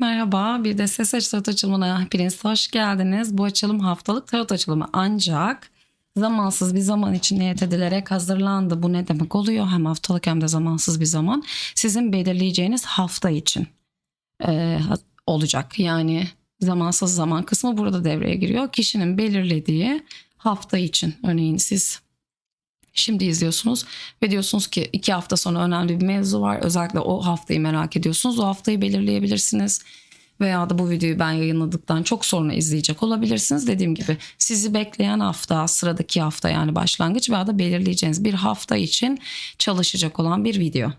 Merhaba, bir de ses aç tarot açılımına hepiniz hoş geldiniz. Bu açılım haftalık tarot açılımı ancak zamansız bir zaman için niyet edilerek hazırlandı. Bu ne demek oluyor? Hem haftalık hem de zamansız bir zaman. Sizin belirleyeceğiniz hafta için e, olacak. Yani zamansız zaman kısmı burada devreye giriyor. Kişinin belirlediği hafta için. Örneğin siz Şimdi izliyorsunuz ve diyorsunuz ki iki hafta sonra önemli bir mevzu var. Özellikle o haftayı merak ediyorsunuz. O haftayı belirleyebilirsiniz. Veya da bu videoyu ben yayınladıktan çok sonra izleyecek olabilirsiniz. Dediğim gibi sizi bekleyen hafta, sıradaki hafta yani başlangıç veya da belirleyeceğiniz bir hafta için çalışacak olan bir video.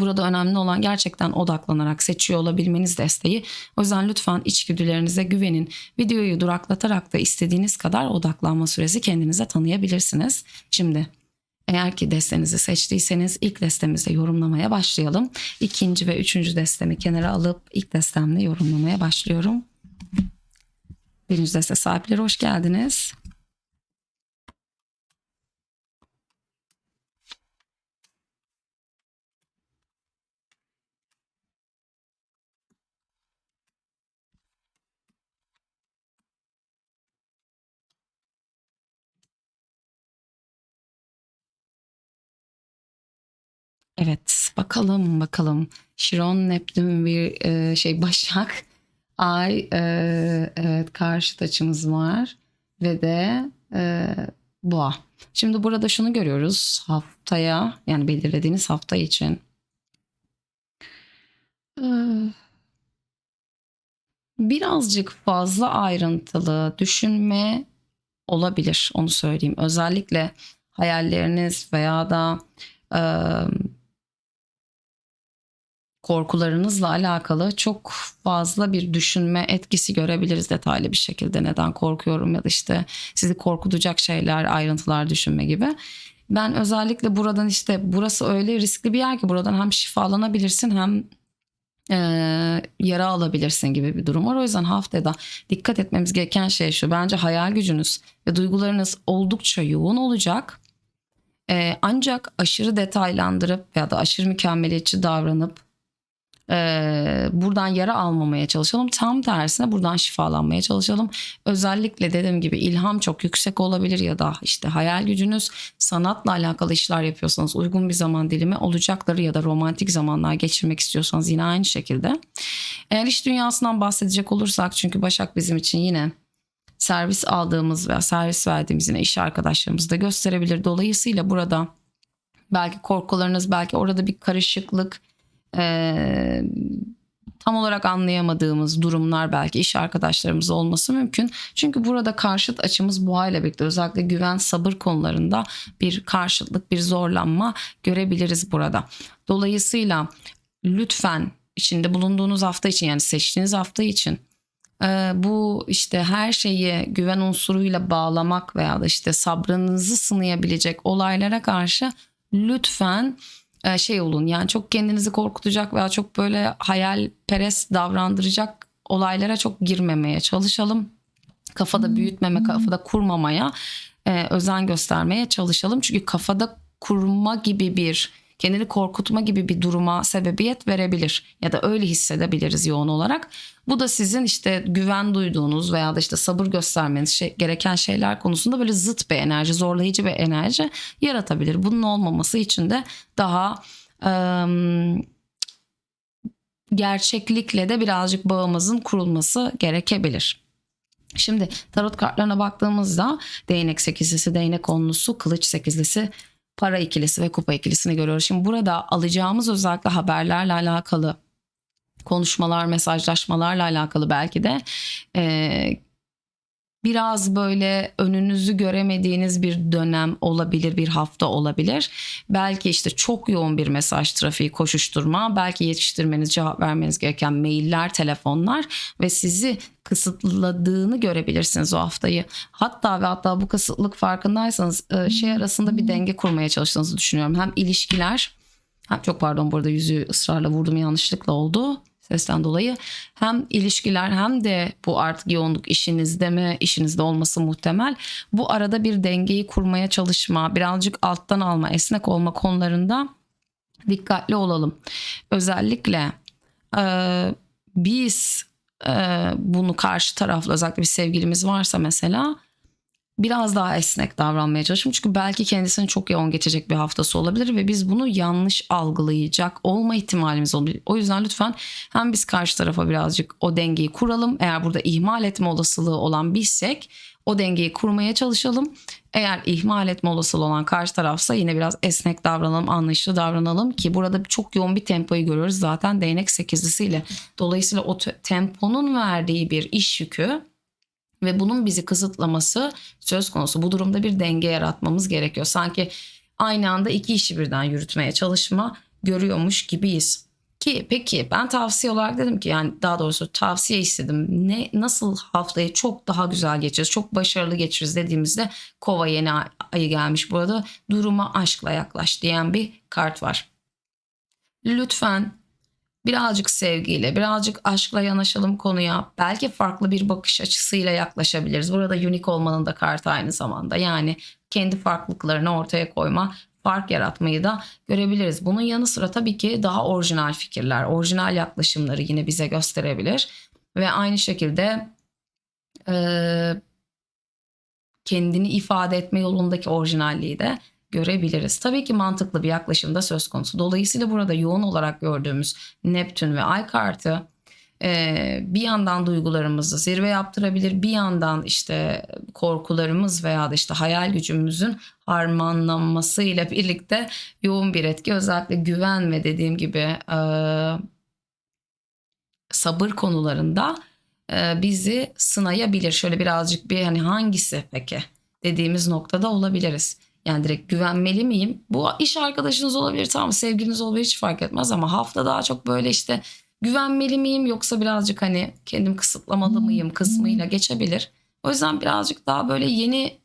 Burada önemli olan gerçekten odaklanarak seçiyor olabilmeniz desteği. O yüzden lütfen içgüdülerinize güvenin. Videoyu duraklatarak da istediğiniz kadar odaklanma süresi kendinize tanıyabilirsiniz. Şimdi eğer ki destenizi seçtiyseniz ilk destemizde yorumlamaya başlayalım. İkinci ve üçüncü destemi kenara alıp ilk destemle yorumlamaya başlıyorum. Birinci deste sahipleri hoş geldiniz. Evet bakalım bakalım. Şiron, Neptün bir e, şey Başak. Ay e, evet karşıt açımız var. Ve de e, Boğa. Şimdi burada şunu görüyoruz haftaya yani belirlediğiniz hafta için. E, birazcık fazla ayrıntılı düşünme olabilir onu söyleyeyim. Özellikle hayalleriniz veya da e, korkularınızla alakalı çok fazla bir düşünme etkisi görebiliriz detaylı bir şekilde. Neden korkuyorum ya da işte sizi korkutacak şeyler, ayrıntılar düşünme gibi. Ben özellikle buradan işte burası öyle riskli bir yer ki buradan hem şifalanabilirsin hem e, yara alabilirsin gibi bir durum var. O yüzden haftada dikkat etmemiz gereken şey şu. Bence hayal gücünüz ve duygularınız oldukça yoğun olacak. E, ancak aşırı detaylandırıp ya da aşırı mükemmeliyetçi davranıp ee, buradan yara almamaya çalışalım. Tam tersine buradan şifalanmaya çalışalım. Özellikle dediğim gibi ilham çok yüksek olabilir ya da işte hayal gücünüz sanatla alakalı işler yapıyorsanız uygun bir zaman dilimi olacakları ya da romantik zamanlar geçirmek istiyorsanız yine aynı şekilde. Eğer iş dünyasından bahsedecek olursak çünkü Başak bizim için yine servis aldığımız veya servis verdiğimiz yine iş arkadaşlarımız da gösterebilir. Dolayısıyla burada belki korkularınız belki orada bir karışıklık e, tam olarak anlayamadığımız durumlar belki iş arkadaşlarımız olması mümkün. Çünkü burada karşıt açımız boğa ile birlikte özellikle güven sabır konularında bir karşıtlık bir zorlanma görebiliriz burada. Dolayısıyla lütfen içinde bulunduğunuz hafta için yani seçtiğiniz hafta için e, bu işte her şeyi güven unsuruyla bağlamak veya da işte sabrınızı sınayabilecek olaylara karşı lütfen şey olun yani çok kendinizi korkutacak veya çok böyle hayalperest davrandıracak olaylara çok girmemeye çalışalım. Kafada büyütmeme, kafada kurmamaya e, özen göstermeye çalışalım. Çünkü kafada kurma gibi bir kendini korkutma gibi bir duruma sebebiyet verebilir ya da öyle hissedebiliriz yoğun olarak. Bu da sizin işte güven duyduğunuz veya da işte sabır göstermeniz şey, gereken şeyler konusunda böyle zıt bir enerji, zorlayıcı bir enerji yaratabilir. Bunun olmaması için de daha ım, gerçeklikle de birazcık bağımızın kurulması gerekebilir. Şimdi tarot kartlarına baktığımızda değnek sekizlisi, değnek onlusu, kılıç sekizlisi, para ikilisi ve kupa ikilisini görüyoruz. Şimdi burada alacağımız özellikle haberlerle alakalı konuşmalar, mesajlaşmalarla alakalı belki de e, biraz böyle önünüzü göremediğiniz bir dönem olabilir, bir hafta olabilir. Belki işte çok yoğun bir mesaj trafiği, koşuşturma, belki yetiştirmeniz, cevap vermeniz gereken mailler, telefonlar ve sizi kısıtladığını görebilirsiniz o haftayı. Hatta ve hatta bu kısıtlık farkındaysanız e, şey arasında bir denge kurmaya çalıştığınızı düşünüyorum. Hem ilişkiler, hem çok pardon burada yüzü ısrarla vurdum yanlışlıkla oldu sesten dolayı hem ilişkiler hem de bu artık yoğunluk işinizde mi işinizde olması muhtemel. Bu arada bir dengeyi kurmaya çalışma, birazcık alttan alma, esnek olma konularında dikkatli olalım. Özellikle e, biz e, bunu karşı taraflı özellikle bir sevgilimiz varsa mesela biraz daha esnek davranmaya çalışın. Çünkü belki kendisini çok yoğun geçecek bir haftası olabilir ve biz bunu yanlış algılayacak olma ihtimalimiz olabilir. O yüzden lütfen hem biz karşı tarafa birazcık o dengeyi kuralım. Eğer burada ihmal etme olasılığı olan bizsek o dengeyi kurmaya çalışalım. Eğer ihmal etme olasılığı olan karşı tarafsa yine biraz esnek davranalım, anlayışlı davranalım ki burada çok yoğun bir tempoyu görüyoruz zaten değnek sekizlisiyle. Dolayısıyla o te- temponun verdiği bir iş yükü ve bunun bizi kısıtlaması söz konusu. Bu durumda bir denge yaratmamız gerekiyor. Sanki aynı anda iki işi birden yürütmeye çalışma görüyormuş gibiyiz. Ki peki ben tavsiye olarak dedim ki yani daha doğrusu tavsiye istedim. Ne nasıl haftayı çok daha güzel geçiririz, çok başarılı geçiririz dediğimizde Kova yeni ay- ayı gelmiş. Burada duruma aşkla yaklaş diyen bir kart var. Lütfen birazcık sevgiyle, birazcık aşkla yanaşalım konuya. Belki farklı bir bakış açısıyla yaklaşabiliriz. Burada unik olmanın da kartı aynı zamanda. Yani kendi farklılıklarını ortaya koyma, fark yaratmayı da görebiliriz. Bunun yanı sıra tabii ki daha orijinal fikirler, orijinal yaklaşımları yine bize gösterebilir. Ve aynı şekilde eee, kendini ifade etme yolundaki orijinalliği de görebiliriz. Tabii ki mantıklı bir yaklaşım da söz konusu. Dolayısıyla burada yoğun olarak gördüğümüz Neptün ve Ay kartı e, bir yandan duygularımızı zirve yaptırabilir, bir yandan işte korkularımız veya da işte hayal gücümüzün harmanlanmasıyla birlikte yoğun bir etki. Özellikle güven ve dediğim gibi e, sabır konularında e, bizi sınayabilir. Şöyle birazcık bir hani hangisi peki dediğimiz noktada olabiliriz. Yani direkt güvenmeli miyim? Bu iş arkadaşınız olabilir tamam sevgiliniz olabilir hiç fark etmez ama hafta daha çok böyle işte güvenmeli miyim yoksa birazcık hani kendim kısıtlamalı mıyım kısmıyla geçebilir. O yüzden birazcık daha böyle yeni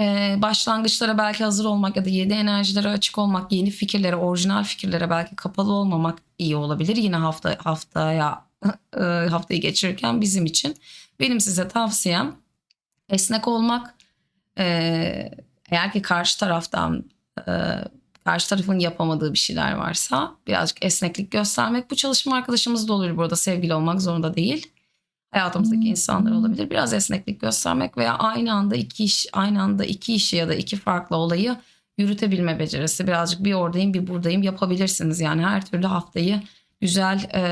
e, başlangıçlara belki hazır olmak ya da yeni enerjilere açık olmak, yeni fikirlere, orijinal fikirlere belki kapalı olmamak iyi olabilir. Yine hafta haftaya e, haftayı geçirirken bizim için benim size tavsiyem esnek olmak. E, eğer ki karşı taraftan e, karşı tarafın yapamadığı bir şeyler varsa birazcık esneklik göstermek. Bu çalışma arkadaşımız da olur burada sevgili olmak zorunda değil. Hayatımızdaki insanlar olabilir. Biraz esneklik göstermek veya aynı anda iki iş, aynı anda iki işi ya da iki farklı olayı yürütebilme becerisi. Birazcık bir oradayım bir buradayım yapabilirsiniz. Yani her türlü haftayı güzel e,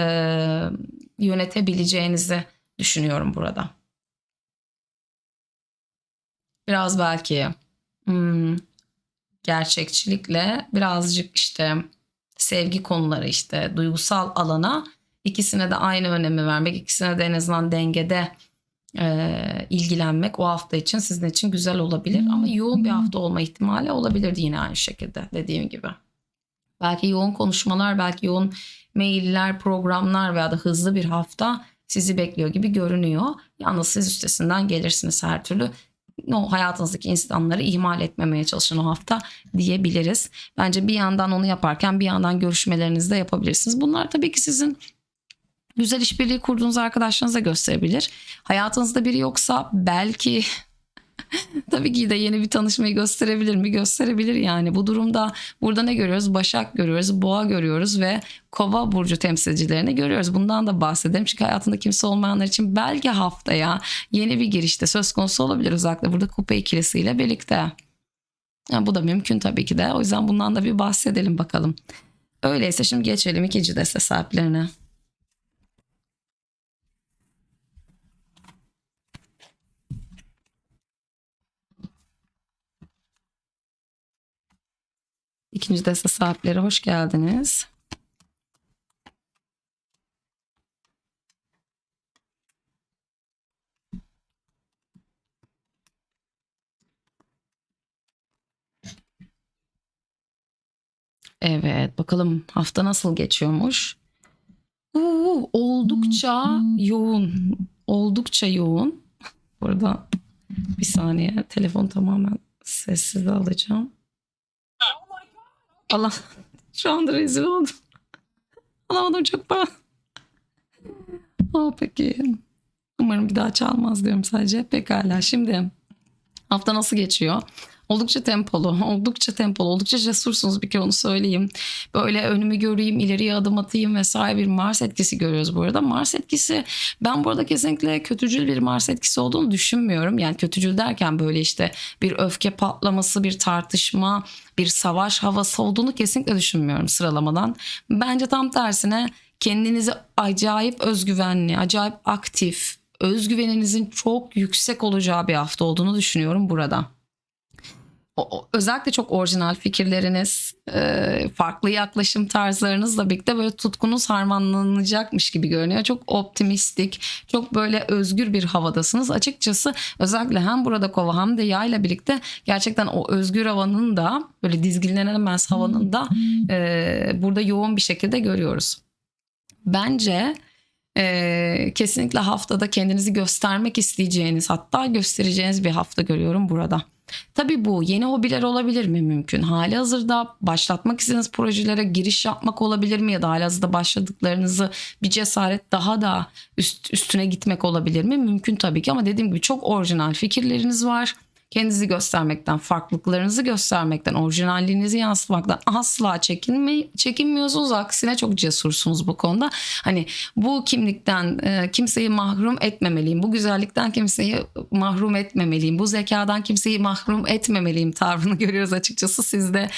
yönetebileceğinizi düşünüyorum burada. Biraz belki hmm, gerçekçilikle birazcık işte sevgi konuları işte duygusal alana ikisine de aynı önemi vermek, ikisine de en azından dengede e, ilgilenmek o hafta için sizin için güzel olabilir. Ama yoğun bir hafta olma ihtimali olabilirdi yine aynı şekilde dediğim gibi. Belki yoğun konuşmalar, belki yoğun mailler, programlar veya da hızlı bir hafta sizi bekliyor gibi görünüyor. Yalnız siz üstesinden gelirsiniz her türlü. O hayatınızdaki insanları ihmal etmemeye çalışın o hafta diyebiliriz. Bence bir yandan onu yaparken bir yandan görüşmelerinizi de yapabilirsiniz. Bunlar tabii ki sizin güzel işbirliği kurduğunuz arkadaşlarınıza gösterebilir. Hayatınızda biri yoksa belki tabii ki de yeni bir tanışmayı gösterebilir mi? Gösterebilir yani. Bu durumda burada ne görüyoruz? Başak görüyoruz, boğa görüyoruz ve kova burcu temsilcilerini görüyoruz. Bundan da bahsedelim. Çünkü hayatında kimse olmayanlar için belki haftaya yeni bir girişte söz konusu olabilir. Özellikle burada kupa ikilisiyle birlikte. Yani bu da mümkün tabii ki de. O yüzden bundan da bir bahsedelim bakalım. Öyleyse şimdi geçelim ikinci deste sahiplerine. İkinci deste sahipleri hoş geldiniz. Evet bakalım hafta nasıl geçiyormuş. Uuu, oldukça yoğun. Oldukça yoğun. Burada bir saniye telefon tamamen sessize alacağım. Allah şu anda rezil oldum. Alamadım çok para. Aa, peki. Umarım bir daha çalmaz diyorum sadece. Pekala şimdi hafta nasıl geçiyor? Oldukça tempolu, oldukça tempolu, oldukça cesursunuz bir kere onu söyleyeyim. Böyle önümü göreyim, ileriye adım atayım vesaire bir Mars etkisi görüyoruz bu arada. Mars etkisi ben burada kesinlikle kötücül bir Mars etkisi olduğunu düşünmüyorum. Yani kötücül derken böyle işte bir öfke patlaması, bir tartışma, bir savaş havası olduğunu kesinlikle düşünmüyorum sıralamadan. Bence tam tersine kendinizi acayip özgüvenli, acayip aktif, özgüveninizin çok yüksek olacağı bir hafta olduğunu düşünüyorum burada. O, özellikle çok orijinal fikirleriniz, e, farklı yaklaşım tarzlarınızla birlikte böyle tutkunuz harmanlanacakmış gibi görünüyor. Çok optimistik, çok böyle özgür bir havadasınız. Açıkçası özellikle hem burada kova hem de yayla birlikte gerçekten o özgür havanın da böyle dizginlenemez havanın da e, burada yoğun bir şekilde görüyoruz. Bence e, kesinlikle haftada kendinizi göstermek isteyeceğiniz hatta göstereceğiniz bir hafta görüyorum burada. Tabii bu yeni hobiler olabilir mi mümkün? Hali hazırda başlatmak istediğiniz projelere giriş yapmak olabilir mi? Ya da hali hazırda başladıklarınızı bir cesaret daha da üst, üstüne gitmek olabilir mi? Mümkün tabii ki ama dediğim gibi çok orijinal fikirleriniz var kendinizi göstermekten, farklılıklarınızı göstermekten, orijinalliğinizi yansıtmaktan asla çekinme, çekinmiyorsunuz. Aksine çok cesursunuz bu konuda. Hani bu kimlikten e, kimseyi mahrum etmemeliyim. Bu güzellikten kimseyi mahrum etmemeliyim. Bu zekadan kimseyi mahrum etmemeliyim tavrını görüyoruz açıkçası sizde.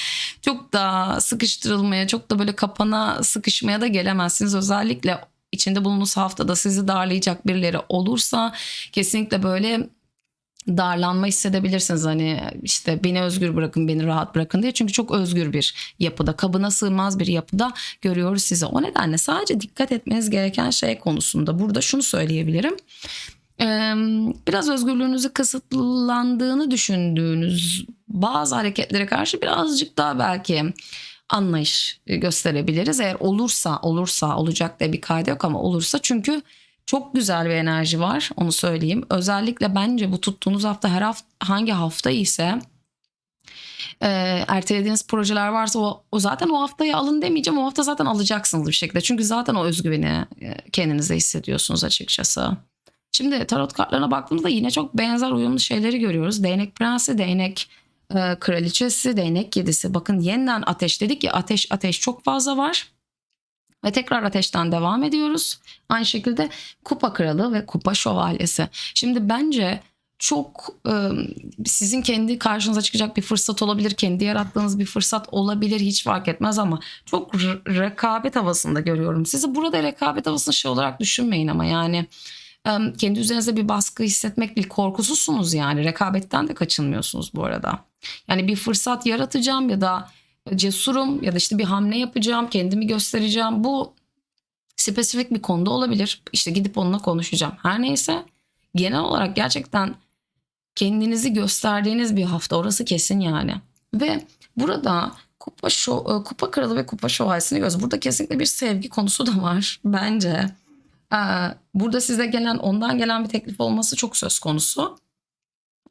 Çok da sıkıştırılmaya, çok da böyle kapana sıkışmaya da gelemezsiniz. Özellikle içinde bulunduğunuz haftada sizi darlayacak birileri olursa kesinlikle böyle darlanma hissedebilirsiniz. Hani işte beni özgür bırakın beni rahat bırakın. diye. Çünkü çok özgür bir yapıda kabına sığmaz bir yapıda görüyoruz sizi. O nedenle sadece dikkat etmeniz gereken şey konusunda burada şunu söyleyebilirim. Biraz özgürlüğünüzü kısıtlandığını düşündüğünüz bazı hareketlere karşı birazcık daha belki anlayış gösterebiliriz. Eğer olursa olursa olacak diye bir kaydı yok ama olursa. Çünkü çok güzel bir enerji var onu söyleyeyim. Özellikle bence bu tuttuğunuz hafta her hafta hangi hafta ise e, ertelediğiniz projeler varsa o, o zaten o haftayı alın demeyeceğim. O hafta zaten alacaksınız bir şekilde. Çünkü zaten o özgüveni e, kendinize hissediyorsunuz açıkçası. Şimdi tarot kartlarına baktığımızda yine çok benzer uyumlu şeyleri görüyoruz. Değnek prensi, değnek e, kraliçesi, değnek yedisi. Bakın yeniden ateş dedik ya ateş ateş çok fazla var. Ve tekrar ateşten devam ediyoruz. Aynı şekilde kupa kralı ve kupa şövalyesi. Şimdi bence çok e, sizin kendi karşınıza çıkacak bir fırsat olabilir. Kendi yarattığınız bir fırsat olabilir. Hiç fark etmez ama çok rekabet havasında görüyorum. Sizi burada rekabet havasını şey olarak düşünmeyin ama yani kendi üzerinize bir baskı hissetmek değil korkusuzsunuz yani. Rekabetten de kaçınmıyorsunuz bu arada. Yani bir fırsat yaratacağım ya da cesurum ya da işte bir hamle yapacağım, kendimi göstereceğim. Bu spesifik bir konuda olabilir. İşte gidip onunla konuşacağım. Her neyse genel olarak gerçekten kendinizi gösterdiğiniz bir hafta orası kesin yani. Ve burada kupa şo e, kupa kralı ve kupa şövalyesini görüyoruz. Burada kesinlikle bir sevgi konusu da var bence. Ee, burada size gelen ondan gelen bir teklif olması çok söz konusu.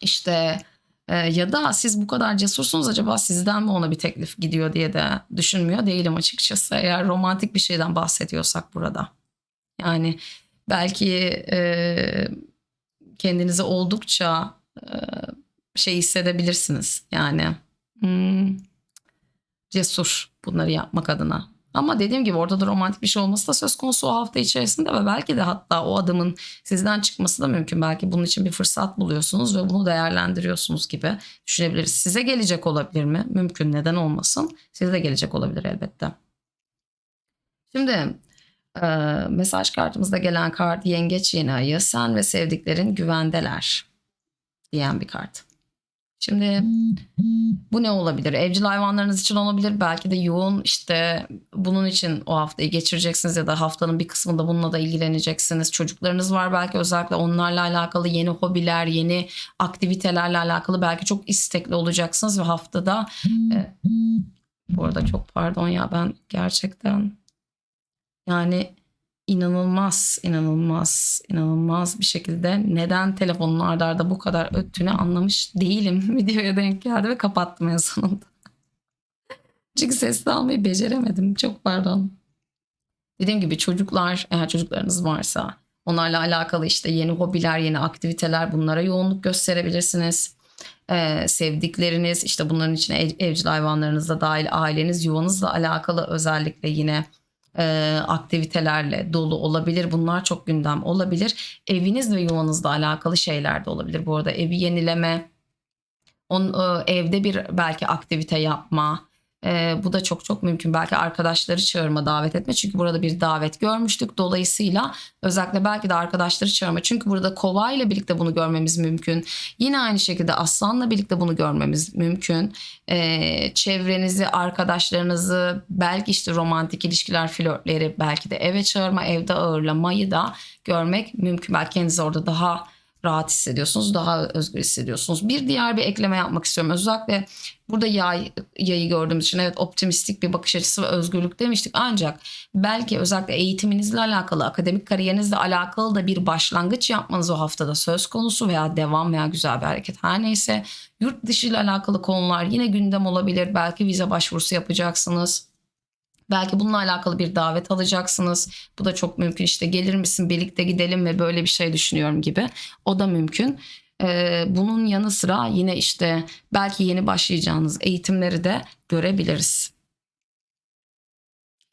İşte ee, ya da siz bu kadar cesursunuz acaba sizden mi ona bir teklif gidiyor diye de düşünmüyor değilim açıkçası. Eğer romantik bir şeyden bahsediyorsak burada. Yani belki e, kendinizi oldukça e, şey hissedebilirsiniz. Yani hmm, cesur bunları yapmak adına. Ama dediğim gibi orada da romantik bir şey olması da söz konusu o hafta içerisinde ve belki de hatta o adımın sizden çıkması da mümkün. Belki bunun için bir fırsat buluyorsunuz ve bunu değerlendiriyorsunuz gibi düşünebiliriz. Size gelecek olabilir mi? Mümkün neden olmasın. Size de gelecek olabilir elbette. Şimdi e, mesaj kartımızda gelen kart yengeç yeni ayı sen ve sevdiklerin güvendeler diyen bir kart. Şimdi bu ne olabilir? Evcil hayvanlarınız için olabilir. Belki de yoğun işte bunun için o haftayı geçireceksiniz ya da haftanın bir kısmında bununla da ilgileneceksiniz. Çocuklarınız var belki özellikle onlarla alakalı yeni hobiler, yeni aktivitelerle alakalı belki çok istekli olacaksınız ve haftada e, bu arada çok pardon ya ben gerçekten yani inanılmaz, inanılmaz, inanılmaz bir şekilde neden telefonun ardarda arda bu kadar öttüğünü anlamış değilim. Videoya denk geldi ve kapattım en sonunda. Çünkü sesli almayı beceremedim. Çok pardon. Dediğim gibi çocuklar, eğer çocuklarınız varsa onlarla alakalı işte yeni hobiler, yeni aktiviteler bunlara yoğunluk gösterebilirsiniz. e, sevdikleriniz işte bunların içine ev- evcil hayvanlarınız da dahil aileniz yuvanızla alakalı özellikle yine e, aktivitelerle dolu olabilir. Bunlar çok gündem olabilir. Eviniz ve yuvanızla alakalı şeyler de olabilir. Bu arada evi yenileme, on, e, evde bir belki aktivite yapma. E, bu da çok çok mümkün. Belki arkadaşları çağırma, davet etme. Çünkü burada bir davet görmüştük. Dolayısıyla özellikle belki de arkadaşları çağırma. Çünkü burada kova ile birlikte bunu görmemiz mümkün. Yine aynı şekilde aslanla birlikte bunu görmemiz mümkün. Ee, çevrenizi, arkadaşlarınızı, belki işte romantik ilişkiler, flörtleri, belki de eve çağırma, evde ağırlamayı da görmek mümkün. Belki kendinizi orada daha rahat hissediyorsunuz, daha özgür hissediyorsunuz. Bir diğer bir ekleme yapmak istiyorum. Özellikle burada yay, yayı gördüğümüz için evet optimistik bir bakış açısı ve özgürlük demiştik. Ancak belki özellikle eğitiminizle alakalı, akademik kariyerinizle alakalı da bir başlangıç yapmanız o haftada söz konusu veya devam veya güzel bir hareket her neyse. Yurt dışı ile alakalı konular yine gündem olabilir. Belki vize başvurusu yapacaksınız. Belki bununla alakalı bir davet alacaksınız. Bu da çok mümkün. İşte gelir misin birlikte gidelim ve böyle bir şey düşünüyorum gibi. O da mümkün. Bunun yanı sıra yine işte belki yeni başlayacağınız eğitimleri de görebiliriz.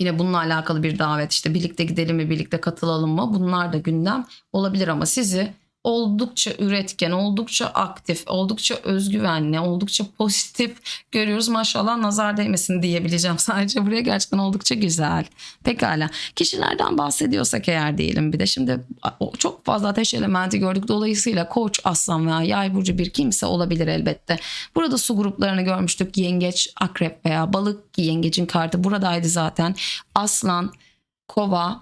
Yine bununla alakalı bir davet işte birlikte gidelim mi birlikte katılalım mı bunlar da gündem olabilir ama sizi oldukça üretken, oldukça aktif, oldukça özgüvenli, oldukça pozitif görüyoruz. Maşallah nazar değmesin diyebileceğim sadece buraya gerçekten oldukça güzel. Pekala. Kişilerden bahsediyorsak eğer diyelim bir de şimdi çok fazla ateş elementi gördük. Dolayısıyla koç, aslan veya yay burcu bir kimse olabilir elbette. Burada su gruplarını görmüştük. Yengeç, akrep veya balık yengecin kartı buradaydı zaten. Aslan, kova,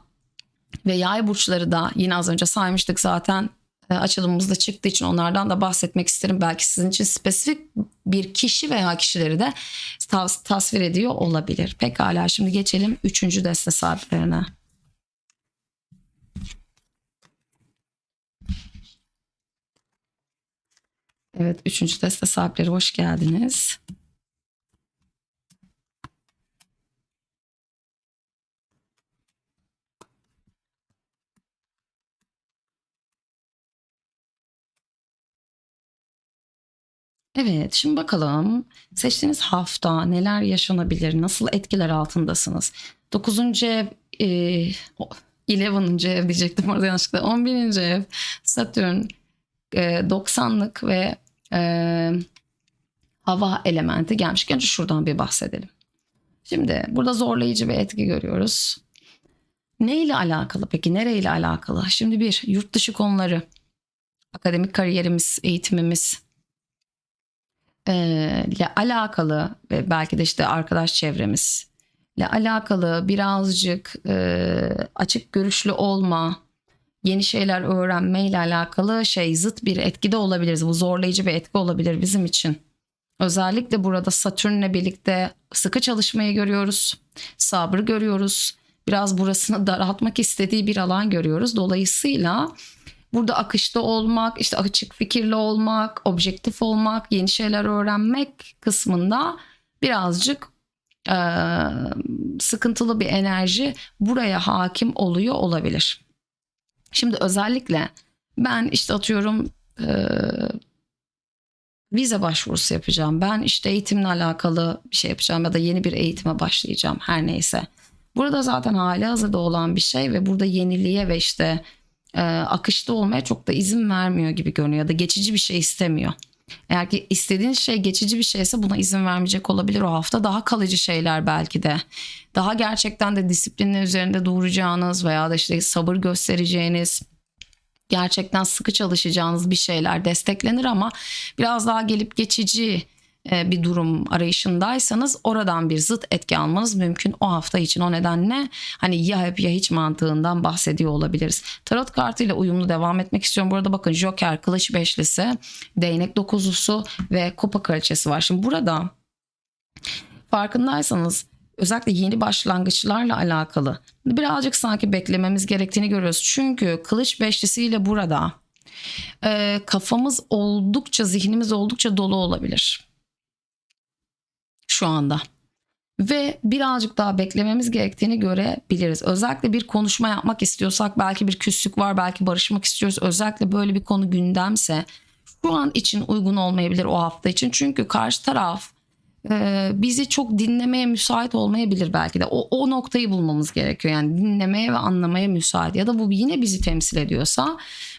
ve yay burçları da yine az önce saymıştık zaten açılımımızda çıktığı için onlardan da bahsetmek isterim. Belki sizin için spesifik bir kişi veya kişileri de tas- tasvir ediyor olabilir. Pekala şimdi geçelim üçüncü deste sahiplerine. Evet üçüncü deste sahipleri hoş geldiniz. Evet, şimdi bakalım seçtiğiniz hafta neler yaşanabilir, nasıl etkiler altındasınız? 9. ev, e, o- 11. ev diyecektim orada yanlışlıkla. 11. ev, Satürn, e, 90'lık ve e, hava elementi gelmiş. Önce şuradan bir bahsedelim. Şimdi burada zorlayıcı bir etki görüyoruz. Ne ile alakalı peki? Nereyle alakalı? Şimdi bir, yurt dışı konuları, akademik kariyerimiz, eğitimimiz, ile alakalı ve belki de işte arkadaş çevremizle alakalı birazcık e, açık görüşlü olma, yeni şeyler öğrenme ile alakalı şey zıt bir etkide olabiliriz. Bu zorlayıcı bir etki olabilir bizim için. Özellikle burada Satürn'le birlikte sıkı çalışmayı görüyoruz. Sabrı görüyoruz. Biraz burasını daraltmak istediği bir alan görüyoruz. Dolayısıyla burada akışta olmak, işte açık fikirli olmak, objektif olmak, yeni şeyler öğrenmek kısmında birazcık e, sıkıntılı bir enerji buraya hakim oluyor olabilir. Şimdi özellikle ben işte atıyorum e, vize başvurusu yapacağım. Ben işte eğitimle alakalı bir şey yapacağım ya da yeni bir eğitime başlayacağım her neyse. Burada zaten hali hazırda olan bir şey ve burada yeniliğe ve işte e, akışta olmaya çok da izin vermiyor gibi görünüyor ya da geçici bir şey istemiyor. Eğer ki istediğiniz şey geçici bir şeyse buna izin vermeyecek olabilir o hafta. Daha kalıcı şeyler belki de. Daha gerçekten de disiplinle üzerinde duracağınız veya da işte sabır göstereceğiniz gerçekten sıkı çalışacağınız bir şeyler desteklenir ama biraz daha gelip geçici bir durum arayışındaysanız oradan bir zıt etki almanız mümkün o hafta için. O nedenle hani ya hep ya hiç mantığından bahsediyor olabiliriz. Tarot kartıyla uyumlu devam etmek istiyorum. Burada bakın Joker, Kılıç Beşlisi, Değnek Dokuzlusu ve Kupa Kraliçesi var. Şimdi burada farkındaysanız özellikle yeni başlangıçlarla alakalı birazcık sanki beklememiz gerektiğini görüyoruz. Çünkü Kılıç Beşlisiyle burada e, kafamız oldukça, zihnimiz oldukça dolu olabilir şu anda. Ve birazcık daha beklememiz gerektiğini görebiliriz. Özellikle bir konuşma yapmak istiyorsak belki bir küslük var, belki barışmak istiyoruz. Özellikle böyle bir konu gündemse şu an için uygun olmayabilir o hafta için. Çünkü karşı taraf e, bizi çok dinlemeye müsait olmayabilir belki de. O, o noktayı bulmamız gerekiyor. Yani dinlemeye ve anlamaya müsait ya da bu yine bizi temsil ediyorsa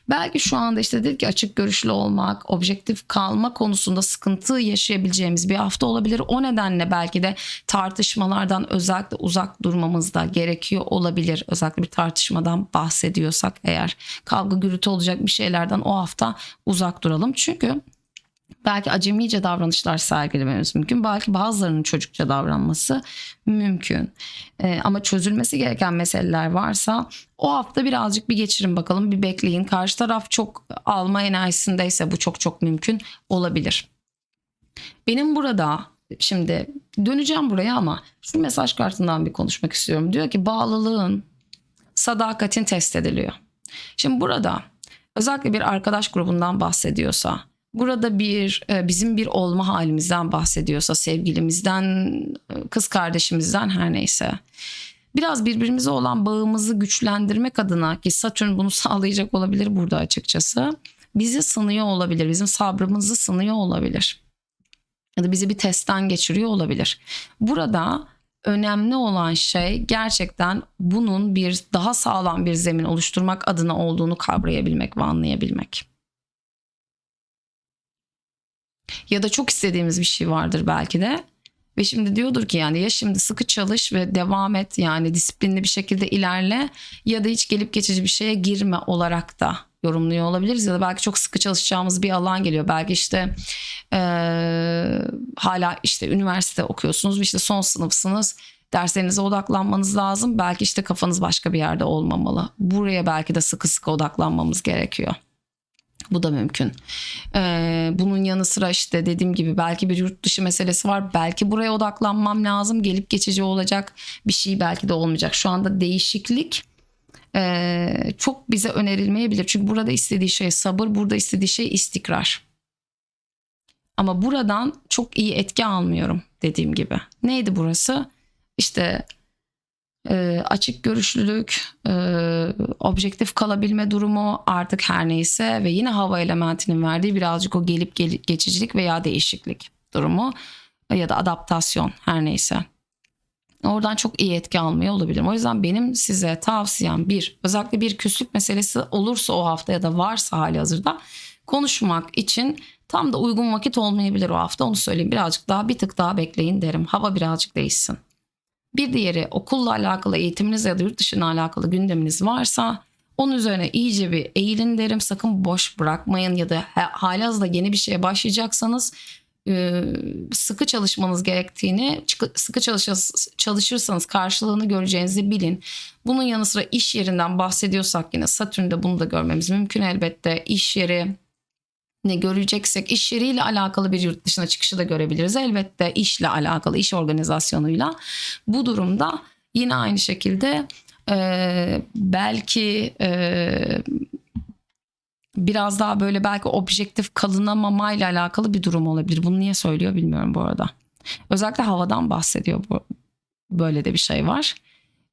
belki şu anda işte dedik ki açık görüşlü olmak, objektif kalma konusunda sıkıntı yaşayabileceğimiz bir hafta olabilir. O nedenle belki de tartışmalardan özellikle uzak durmamız da gerekiyor olabilir. Özellikle bir tartışmadan bahsediyorsak eğer kavga gürültü olacak bir şeylerden o hafta uzak duralım. Çünkü belki acemice davranışlar sergilememiz mümkün. Belki bazılarının çocukça davranması mümkün. Ee, ama çözülmesi gereken meseleler varsa o hafta birazcık bir geçirin bakalım bir bekleyin. Karşı taraf çok alma enerjisindeyse bu çok çok mümkün olabilir. Benim burada şimdi döneceğim buraya ama şu mesaj kartından bir konuşmak istiyorum. Diyor ki bağlılığın sadakatin test ediliyor. Şimdi burada özellikle bir arkadaş grubundan bahsediyorsa burada bir e, bizim bir olma halimizden bahsediyorsa sevgilimizden e, kız kardeşimizden her neyse. Biraz birbirimize olan bağımızı güçlendirmek adına ki Satürn bunu sağlayacak olabilir burada açıkçası bizi sınıyor olabilir bizim sabrımızı sınıyor olabilir. Ya da bizi bir testten geçiriyor olabilir. Burada önemli olan şey gerçekten bunun bir daha sağlam bir zemin oluşturmak adına olduğunu kavrayabilmek ve anlayabilmek. Ya da çok istediğimiz bir şey vardır belki de. Ve şimdi diyordur ki yani ya şimdi sıkı çalış ve devam et yani disiplinli bir şekilde ilerle ya da hiç gelip geçici bir şeye girme olarak da yorumluyor olabiliriz ya da belki çok sıkı çalışacağımız bir alan geliyor. Belki işte e, hala işte üniversite okuyorsunuz işte son sınıfsınız derslerinize odaklanmanız lazım. Belki işte kafanız başka bir yerde olmamalı. Buraya belki de sıkı sıkı odaklanmamız gerekiyor. Bu da mümkün. Ee, bunun yanı sıra işte dediğim gibi belki bir yurt dışı meselesi var. Belki buraya odaklanmam lazım. Gelip geçici olacak bir şey belki de olmayacak. Şu anda değişiklik e, çok bize önerilmeyebilir. Çünkü burada istediği şey sabır, burada istediği şey istikrar. Ama buradan çok iyi etki almıyorum dediğim gibi. Neydi burası? İşte e, açık görüşlülük, e, objektif kalabilme durumu artık her neyse ve yine hava elementinin verdiği birazcık o gelip gel- geçicilik veya değişiklik durumu ya da adaptasyon her neyse. Oradan çok iyi etki almıyor olabilirim. O yüzden benim size tavsiyem bir özellikle bir küslük meselesi olursa o hafta ya da varsa hali hazırda konuşmak için tam da uygun vakit olmayabilir o hafta onu söyleyeyim. Birazcık daha bir tık daha bekleyin derim. Hava birazcık değişsin. Bir diğeri okulla alakalı eğitiminiz ya da yurt dışına alakalı gündeminiz varsa onun üzerine iyice bir eğilin derim. Sakın boş bırakmayın ya da halihazırda yeni bir şeye başlayacaksanız e, sıkı çalışmanız gerektiğini, sıkı çalışırsanız karşılığını göreceğinizi bilin. Bunun yanı sıra iş yerinden bahsediyorsak yine Satürn'de bunu da görmemiz mümkün elbette. İş yeri, ne göreceksek iş yeriyle alakalı bir yurt dışına çıkışı da görebiliriz. Elbette işle alakalı, iş organizasyonuyla. Bu durumda yine aynı şekilde e, belki e, biraz daha böyle belki objektif kalınamamayla alakalı bir durum olabilir. Bunu niye söylüyor bilmiyorum bu arada. Özellikle havadan bahsediyor bu. Böyle de bir şey var.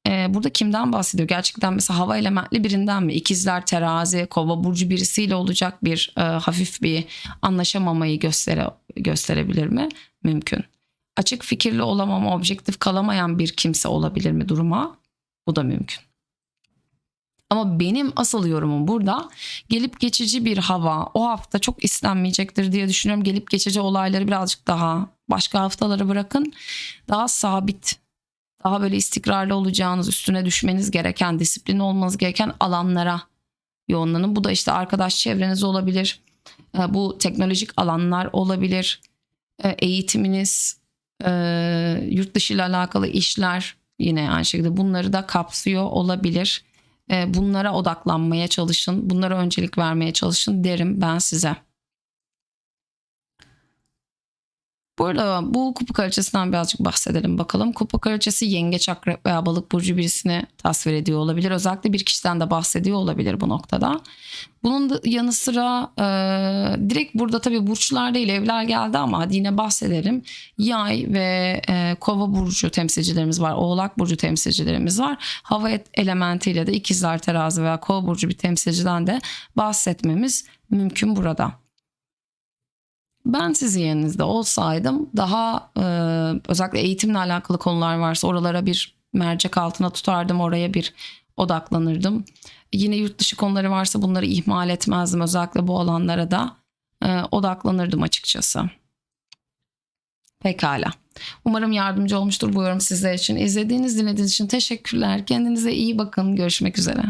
Ee, burada kimden bahsediyor? Gerçekten mesela hava elementli birinden mi? İkizler, terazi, kova burcu birisiyle olacak bir e, hafif bir anlaşamamayı göstere, gösterebilir mi? Mümkün. Açık fikirli olamama, objektif kalamayan bir kimse olabilir mi duruma? Bu da mümkün. Ama benim asıl yorumum burada gelip geçici bir hava o hafta çok istenmeyecektir diye düşünüyorum. Gelip geçici olayları birazcık daha başka haftalara bırakın. Daha sabit daha böyle istikrarlı olacağınız, üstüne düşmeniz gereken, disiplin olmanız gereken alanlara yoğunlanın. Bu da işte arkadaş çevreniz olabilir. E, bu teknolojik alanlar olabilir. E, eğitiminiz, e, yurt dışı ile alakalı işler yine aynı şekilde bunları da kapsıyor olabilir. Bunlara odaklanmaya çalışın. Bunlara öncelik vermeye çalışın derim ben size. Bu arada bu kupa kraliçesinden birazcık bahsedelim bakalım. Kupa kraliçesi yengeç, akrep veya balık burcu birisini tasvir ediyor olabilir. Özellikle bir kişiden de bahsediyor olabilir bu noktada. Bunun yanı sıra e, direkt burada tabii burçlar değil evler geldi ama hadi yine bahsedelim. Yay ve e, kova burcu temsilcilerimiz var. Oğlak burcu temsilcilerimiz var. Hava elementiyle de ikizler terazi veya kova burcu bir temsilciden de bahsetmemiz mümkün burada. Ben sizin yerinizde olsaydım daha e, özellikle eğitimle alakalı konular varsa oralara bir mercek altına tutardım. Oraya bir odaklanırdım. Yine yurt dışı konuları varsa bunları ihmal etmezdim. Özellikle bu alanlara da e, odaklanırdım açıkçası. Pekala. Umarım yardımcı olmuştur bu yorum sizler için. İzlediğiniz, dinlediğiniz için teşekkürler. Kendinize iyi bakın. Görüşmek üzere.